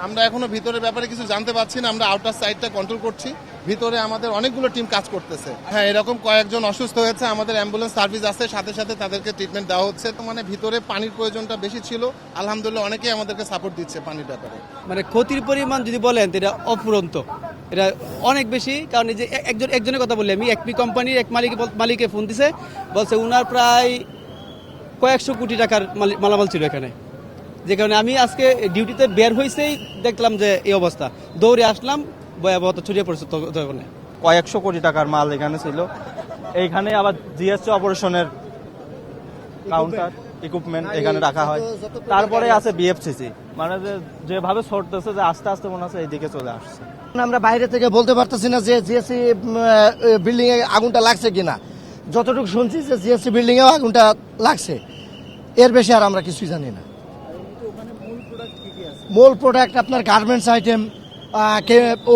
আমরা এখনও ভিতরের ব্যাপারে কিছু জানতে পারছি না, আমরা আউটার সাইডটা কন্ট্রোল করছি। ভিতরে আমাদের অনেকগুলো টিম কাজ করতেছে। হ্যাঁ এরকম কয়েকজন অসুস্থ হয়েছে, আমাদের অ্যাম্বুলেন্স সার্ভিস আছে, সাথে সাথে তাদেরকে ট্রিটমেন্ট দেওয়া হচ্ছে। তো মানে ভিতরে পানির প্রয়োজনটা বেশি ছিল, আলহামদুলিল্লাহ অনেকেই আমাদেরকে সাপোর্ট দিচ্ছে পানির ব্যাপারে। মানে ক্ষতির পরিমাণ যদি বলেন এটা অফুরন্ত। এটা অনেক বেশি, কারণ এই যে একজন একজনের কথা বললি আমি একপি কোম্পানির এক মালিক মালিকে ফোন দিছে, বলছে উনার প্রায় কয়েকশো কোটি টাকার মালি- মালামাল ছিল এখানে। যে কারণে আমি আজকে ডিউটিতে বের হয়েছেই দেখলাম যে এই অবস্থা। দৌড়ে আসলাম ভয়াবহতা ছড়িয়ে পড়েছে তখন। কয়েকশো কোটি টাকার মাল এখানে ছিল। এইখানে আবার জিএসটি অপারেশনের কাউন্টার ইকুইপমেন্ট এখানে রাখা হয়। তারপরে আছে বিএফসিসি মানে যে যেভাবে ছড়তেছে যে আস্তে আস্তে মনে হচ্ছে এইদিকে চলে আসছে। আমরা বাইরে থেকে বলতে পারতেছি না যে জিএসসি বিল্ডিং এ আগুনটা লাগছে কিনা। যতটুকু শুনছি যে জিএসসি বিল্ডিং এও আগুনটা লাগছে। এর বেশি আর আমরা কিছুই জানি না। মূল প্রোডাক্ট আপনার গার্মেন্টস আইটেম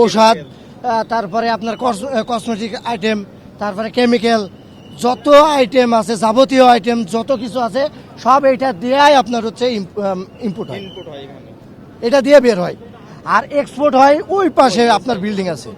ঔষধ তারপরে আপনার কসমেটিক আইটেম তারপরে কেমিক্যাল যত আইটেম আছে যাবতীয় আইটেম যত কিছু আছে সব এইটা দিয়েই আপনার হচ্ছে ইম্পোর্ট হয়। এটা দিয়ে বের হয়। আর এক্সপোর্ট হয় ওই পাশে আপনার বিল্ডিং আছে।